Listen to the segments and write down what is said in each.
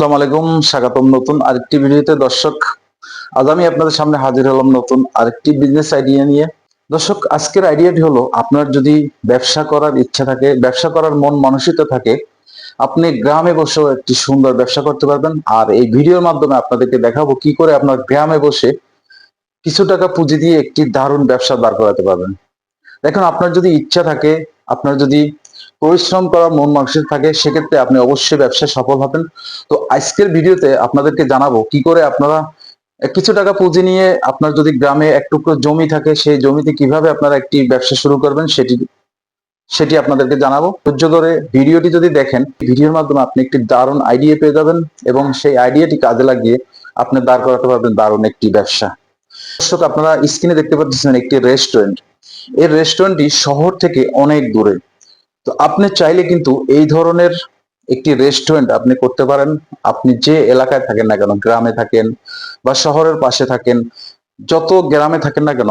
আসসালামু আলাইকুম, স্বাগতম নতুন আরেকটি ভিডিওতে। দর্শক, আজ আমি আপনাদের সামনে হাজির হলাম নতুন আরেকটি বিজনেস আইডিয়া নিয়ে। দর্শক, আজকের আইডিয়াটি হলো, আপনার যদি ব্যবসা করার ইচ্ছা থাকে, ব্যবসা করার মন মানসিকতা থাকে, আপনি গ্রামে বসেও একটি সুন্দর ব্যবসা করতে পারবেন। আর এই ভিডিওর মাধ্যমে আপনাদেরকে দেখাবো কি করে আপনার গ্রামে বসে কিছু টাকা পুঁজি দিয়ে একটি দারুণ ব্যবসা দাঁড় করাতে পারবেন। দেখুন, আপনার যদি ইচ্ছা থাকে, আপনার যদি পরিশ্রম করার মন মানসিক থাকে, সেক্ষেত্রে আপনি অবশ্যই ব্যবসায় সফল হবেন। তো আজকের ভিডিওতে আপনাদেরকে জানাব কি করে আপনারা কিছু টাকা পুঁজি নিয়ে আপনার যদি গ্রামে এক টুকরো জমি থাকে, সেই জমিতে কীভাবে আপনারা একটি ব্যবসা শুরু করবেন সেটি সেটি আপনাদেরকে জানাব। ধৈর্য ধরে ভিডিওটি যদি দেখেন, ভিডিওর মাধ্যমে আপনি একটি দারুণ আইডিয়া পেয়ে যাবেন এবং সেই আইডিয়াটি কাজে লাগিয়ে আপনি দাঁড় করাতে পারবেন দারুণ একটি ব্যবসা। দর্শক, আপনারা স্ক্রিনে দেখতে পাচ্ছেন একটি রেস্টুরেন্ট এই রেস্টুরেন্টটি শহর থেকে অনেক দূরে। তো আপনি চাইলে কিন্তু এই ধরনের একটি রেস্টুরেন্ট আপনি করতে পারেন। আপনি যে এলাকায় থাকেন না কেন, গ্রামে থাকেন বা শহরের পাশে থাকেন, যত গ্রামে থাকেন না কেন,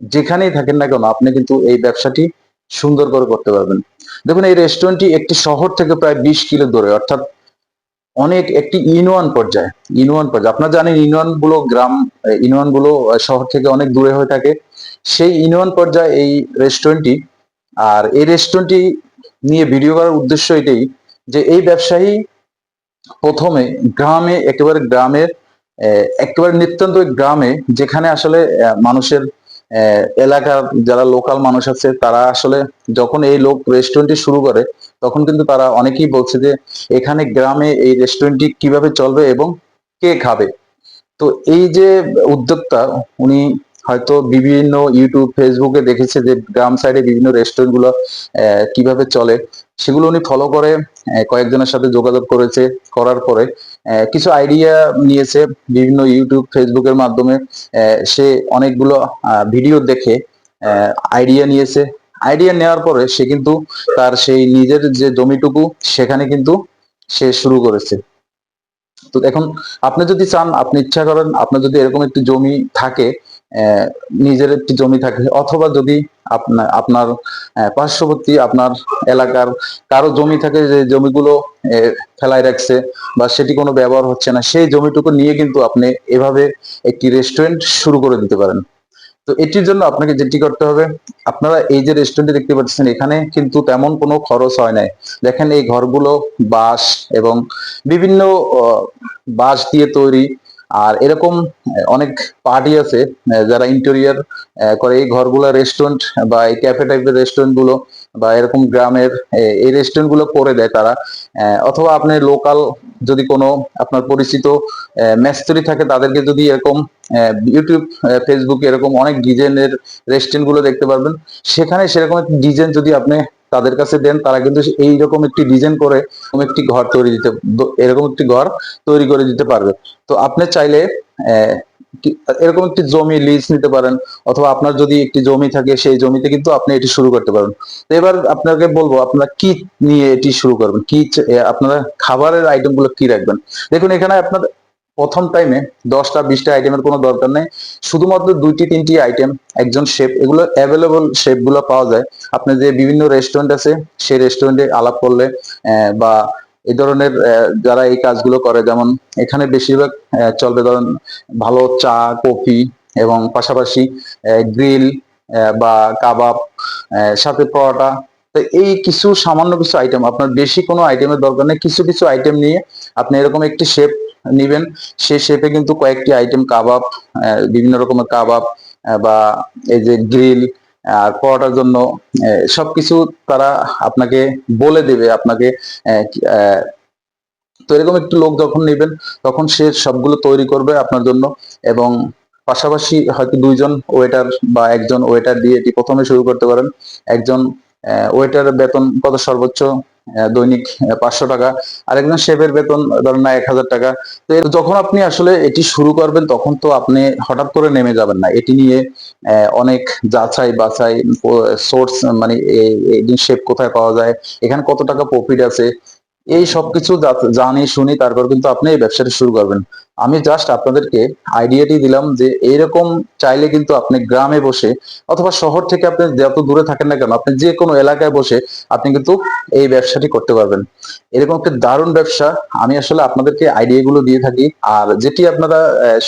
যেখানেই থাকেন না কেন, আপনি কিন্তু এই ব্যবসাটি সুন্দর করে করতে পারবেন। দেখুন, এই রেস্টুরেন্টটি একটি শহর থেকে প্রায় বিশ কিলো দূরে, অর্থাৎ অনেক একটি ইউনিয়ন পর্যায়ে ইউনিয়ন পর্যায়ে। আপনারা জানেন ইউনিয়নগুলো গ্রাম ইউনিয়নগুলো শহর থেকে অনেক দূরে হয়ে থাকে। সেই ইউনিয়ন পর্যায়ে এই রেস্টুরেন্টটি আর এই রেস্টুরেন্টটি নিয়ে ভিডিও করার উদ্দেশ্য এটাই যে এই ব্যবসায়ী প্রথমে গ্রামে, একেবারে গ্রামের একেবারে নিত্যন্ত গ্রামে যেখানে আসলে মানুষের এলাকার যারা লোকাল মানুষ আছে, তারা আসলে যখন এই লোক রেস্টুরেন্টটি শুরু করে, তখন কিন্তু তারা অনেকেই বলছে যে এখানে গ্রামে এই রেস্টুরেন্টটি কীভাবে চলবে এবং কে খাবে? তো এই যে উদ্যোক্তা, উনি হয়তো বিভিন্ন ইউটিউব ফেসবুকে দেখেছে যে গ্রাম সাইডে বিভিন্ন রেস্টুরেন্টগুলো কীভাবে চলে। সেগুলো উনি ফলো করে কয়েকজনের সাথে যোগাযোগ করেছে, করার পরে কিছু আইডিয়া নিয়েছে বিভিন্ন ইউটিউব ফেসবুকের মাধ্যমে। সে অনেকগুলো ভিডিও দেখে আইডিয়া নিয়েছে। আইডিয়া নেওয়ার পরে সে কিন্তু তার সেই নিজের যে জমিটুকু, সেখানে কিন্তু সে শুরু করেছে। তো এখন আপনি যদি চান, আপনি ইচ্ছা করেন, আপনার যদি এরকম একটি জমি থাকে নিজের একটি জমি থাকে। অথবা যদি আপনার আপনার পার্শ্ববর্তী আপনার এলাকার কারও জমি থাকে যে জমিগুলো ফেলায় রাখছে বা সেটি কোনো ব্যবহার হচ্ছে না, সেই জমিটুকু নিয়ে কিন্তু আপনি এভাবে একটি রেস্টুরেন্ট শুরু করে দিতে পারেন। তো এটির জন্য আপনাকে যেটি করতে হবে, আপনারা এই যে রেস্টুরেন্টে দেখতে পাচ্ছেন, এখানে কিন্তু তেমন কোনো খরচ হয় নাই। দেখেন এই ঘরগুলো বাঁশ এবং বিভিন্ন বাঁশ দিয়ে তৈরি আর এরকম অনেক পার্টি আছে যারা ইন্টেরিয়ার করে। এই ঘরগুলো রেস্টুরেন্ট বা এই ক্যাফে টাইপের রেস্টুরেন্টগুলো বা এরকম গ্রামের এই রেস্টুরেন্টগুলো করে দেয় তারা। অথবা আপনি লোকাল যদি কোনো আপনার পরিচিত মেস্ত্রি থাকে, তাদেরকে যদি এরকম ইউটিউব ফেসবুকে এরকম অনেক ডিজাইনের রেস্টুরেন্টগুলো দেখতে পারবেন। সেখানে সেরকম ডিজাইন যদি আপনি তাদের কাছে দেন, তারা কিন্তু এইরকম একটি ডিজাইন করে একটি ঘর তৈরি দিতে এরকম একটি ঘর তৈরি করে দিতে পারবে। তো আপনি চাইলে এরকম একটি জমি লিজ নিতে পারেন, অথবা আপনার যদি একটি জমি থাকে, সেই জমিতে কিন্তু আপনি এটি শুরু করতে পারেন তো এবার আপনাকে বলব, আপনারা কি নিয়ে এটি শুরু করবেন? কি আপনারা খাবারের আইটেমগুলো কি রাখবেন? দেখুন, এখানে আপনার প্রথম টাইমে দশটা, বিশটা আইটেমের কোনো দরকার নেই। শুধুমাত্র দুইটি, তিনটি আইটেম একজন শেফ এগুলো অ্যাভেলেবল শেফগুলো পাওয়া যায়। আপনি যে বিভিন্ন রেস্টুরেন্ট আছে, সেই রেস্টুরেন্টে আলাপ করলে বা এই ধরনের যারা এই কাজগুলো করে, যেমন এখানে বেশিরভাগ চলবে ধরেন ভালো চা, কফি এবং পাশাপাশি গ্রিল বা কাবাব সাথে পরোটা। তো এই কিছু সামান্য কিছু আইটেম আপনার বেশি কোনো আইটেমের দরকার নেই। কিছু কিছু আইটেম নিয়ে আপনি এরকম একটি শেপ নিবেন। সে শেপে কিন্তু কয়েকটি আইটেম কাবাব বিভিন্ন রকমের কাবাব বা এই যে গ্রিল আর পরোটার জন্য সবকিছু তারা আপনাকে বলে দেবে, আপনাকে তো এরকম একটু লোক যখন নেবেন, তখন সে সবগুলো তৈরি করবে আপনার জন্য এবং পাশাপাশি হয়তো দুইজন ওয়েটার বা একজন ওয়েটার দিয়ে এটি প্রথমে শুরু করতে পারেন। একজন ওয়েটারের বেতন কত সর্বোচ্চ দৈনিক পাঁচশো টাকা আর একজন শেফের বেতন ধরেন না এক হাজার টাকা তো যখন আপনি আসলে এটি শুরু করবেন তখন তো আপনি হঠাৎ করে নেমে যাবেন না এটি নিয়ে অনেক যাচাই বাছাই সোর্স মানে শেপ কোথায় পাওয়া যায় এখানে কত টাকা প্রফিট আছে এই সবকিছু জানি, শুনি, তারপর কিন্তু আপনি এই ব্যবসাটা শুরু করবেন। আমি জাস্ট আপনাদেরকে আইডিয়াটি দিলাম যে এইরকম চাইলে কিন্তু আপনি গ্রামে বসে অথবা শহর থেকে আপনি যত দূরে থাকেন না কেন, আপনি যে কোনো এলাকায় বসে আপনি কিন্তু এই ব্যবসাটি করতে পারবেন। এরকম একটা দারুণ ব্যবসা। আমি আসলে আপনাদেরকে আইডিয়া গুলো দিয়ে থাকি। আর যেটি আপনারা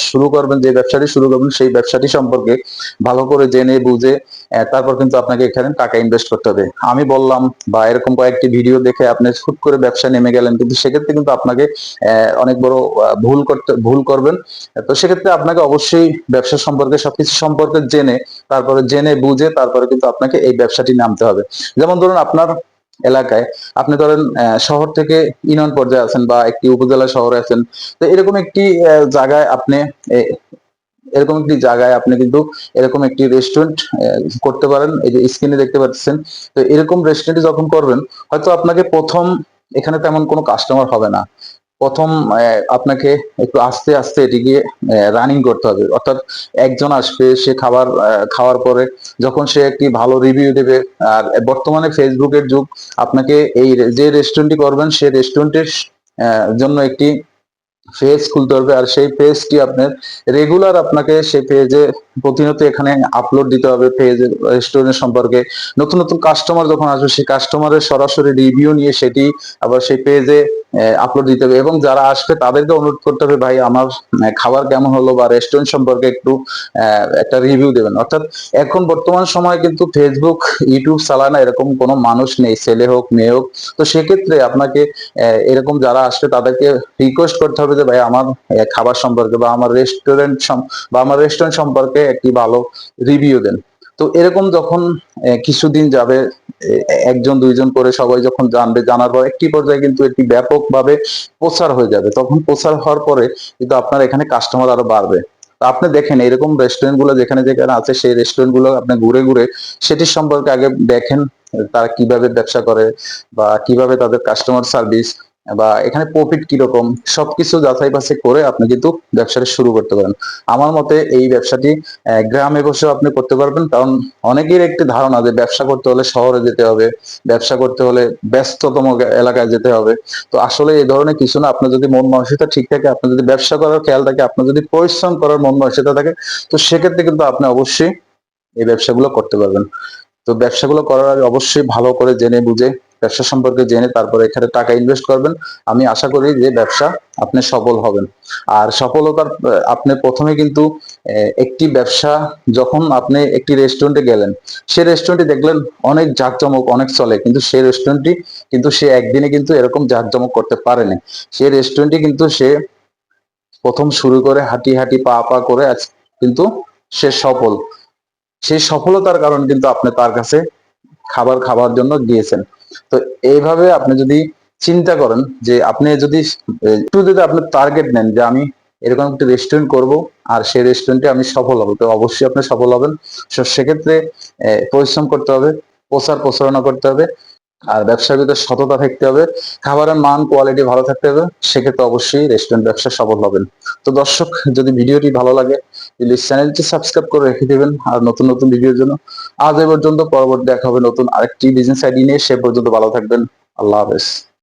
শুরু করবেন, যে ব্যবসাটি শুরু করবেন, সেই ব্যবসাটি সম্পর্কে ভালো করে জেনে, বুঝে তারপর কিন্তু আপনাকে এখানে টাকা ইনভেস্ট করতে হবে। আমি বললাম বা এরকম কয়েকটি ভিডিও দেখে আপনি হুট করে ব্যবসা নেমে গেলেন, কিন্তু সেক্ষেত্রে কিন্তু আপনাকে অনেক বড় ভুল করতে, ভুল করবেন। তো সেক্ষেত্রে আপনাকে অবশ্যই ব্যবসা সম্পর্কে সবকিছু সম্পর্কে জেনে, তারপরে জেনে বুঝে, তারপরে কিন্তু আপনাকে এই ব্যবসাটি নামতে হবে। যেমন ধরুন আপনার এলাকায়, আপনি ধরেন শহর থেকে ইউনিয়ন পর্যায়ে আছেন বা একটি উপজেলা শহরে আছেন, তো এরকম একটি জায়গায় আপনি এরকম একটি জায়গায় আপনি কিন্তু এরকম একটি রেস্টুরেন্ট করতে পারেন। এই যে স্ক্রিনে দেখতে পাচ্ছেন, তো এরকম রেস্টুরেন্ট যখন করবেন, হয়তো আপনাকে প্রথম এখানে তেমন কোনো কাস্টমার হবে না। প্রথম আপনাকে একটু আস্তে আস্তে এটিকে রানিং করতে হবে। অর্থাৎ একজন আসবে, সে খাবার খাওয়ার পরে যখন সে একটি ভালো রিভিউ দেবে, আর বর্তমানে ফেসবুকের যুগ, আপনাকে এই যে রেস্টুরেন্টটি করবেন, সে রেস্টুরেন্টের জন্য একটি পেজ খুলতে হবে। আর সেই পেজটি আপনার রেগুলার আপনাকে সেই পেজে প্রতিনিয়ত এখানে আপলোড দিতে হবে পেজ রেস্টুরেন্ট সম্পর্কে। নতুন নতুন কাস্টমার যখন আসবে, সেই কাস্টমারের সরাসরি রিভিউ নিয়ে সেটি আবার সেই পেজে আপলোড দিতে হবে। এবং যারা আসবে, তাদেরকে অনুরোধ করতে হবে, ভাই, আমার খাবার কেমন হলো বা রেস্টুরেন্ট সম্পর্কে একটু একটা রিভিউ দেবেন। অর্থাৎ এখন বর্তমান সময়ে কিন্তু ফেসবুক ইউটিউব চালায় না, এরকম কোনো মানুষ নেই, ছেলে হোক, মেয়ে হোক। তো সেক্ষেত্রে আপনাকে এরকম যারা আসবে, তাদেরকে রিকোয়েস্ট করতে হবে যে, ভাই, আমার খাবার সম্পর্কে বা আমার রেস্টুরেন্ট বা আমার রেস্টুরেন্ট সম্পর্কে একটি ভালো রিভিউ দেন। তো এরকম যখন কিছুদিন যাবে একজন, দুইজন করে সবাই যখন জানবে, জানার পর একটি পর্যায়ে কিন্তু এটি ব্যাপকভাবে প্রচার হয়ে যাবে। তখন প্রচার হওয়ার পরে কিন্তু আপনার এখানে কাস্টমার আরও বাড়বে। আপনি দেখেন, এরকম রেস্টুরেন্টগুলো যেখানে যেখানে আছে, সেই রেস্টুরেন্টগুলো আপনি ঘুরে ঘুরে সেটির সম্পর্কে আগে দেখেন, তারা কীভাবে ব্যবসা করে বা কীভাবে তাদের কাস্টমার সার্ভিস বা এখানে প্রফিট কীরকম, সবকিছু যাচাই বাছাই করে আপনি কিন্তু ব্যবসাটা শুরু করতে পারেন। আমার মতে এই ব্যবসাটি গ্রামে বসেও আপনি করতে পারবেন, কারণ অনেকের একটি ধারণা যে ব্যবসা করতে হলে শহরে যেতে হবে, ব্যবসা করতে হলে ব্যস্ততম এলাকায় যেতে হবে। তো আসলে এই ধরনের কিছু না, আপনার যদি মন মানসিকতা ঠিক থাকে, আপনার যদি ব্যবসা করার খেয়াল থাকে, আপনার যদি পরিশ্রম করার মন মানসিকতা থাকে, তো সেক্ষেত্রে কিন্তু আপনি অবশ্যই এই ব্যবসাগুলো করতে পারবেন। তো ব্যবসাগুলো করার আগে অবশ্যই ভালো করে জেনে বুঝে ব্যবসা সম্পর্কে জেনে তারপরে এখানে টাকা ইনভেস্ট করবেন। আমি আশা করি যে ব্যবসা আপনি সফল হবেন। আর সফলতার, আপনি প্রথমে কিন্তু একটি ব্যবসা যখন আপনি একটি রেস্টুরেন্টে গেলেন সেই রেস্টুরেন্টে দেখলেন অনেক জাঁকজমক, অনেক চলে। কিন্তু সেই রেস্টুরেন্টটি কিন্তু সে একদিনে কিন্তু এরকম জাঁকজমক করতে পারেনি। সেই রেস্টুরেন্টটি কিন্তু সে প্রথম শুরু করে হাঁটি হাঁটি, পা পা করে কিন্তু সে সফল। সেই সফলতার কারণ কিন্তু আপনি তার কাছে খাবার খাওয়ার জন্য গিয়েছেন তো এইভাবে আপনি যদি চিন্তা করেন যে আপনি যদি, একটু যদি আপনি টার্গেট নেন যে আমি এরকম একটি রেস্টুরেন্ট করব আর সেই রেস্টুরেন্টে আমি সফল হব, তো অবশ্যই আপনি সফল হবেন। সেক্ষেত্রে পরিশ্রম করতে হবে, প্রচার প্রচারণা করতে হবে, আর ব্যবসার ভিতরে সততা থাকতে হবে, খাবারের মান কোয়ালিটি ভালো থাকতে হবে, সেক্ষেত্রে অবশ্যই রেস্টুরেন্ট ব্যবসা সফল হবেন। তো দর্শক, যদি ভিডিওটি ভালো লাগে প্লিজ চ্যানেলটি সাবস্ক্রাইব করে রেখে দেবেন আর নতুন নতুন ভিডিওর জন্য। আজ এ পর্যন্ত পরবর্তী দেখা হবে নতুন আরেকটি বিজনেস আইডি নিয়ে। সে পর্যন্ত ভালো থাকবেন। আল্লাহ হাফেজ।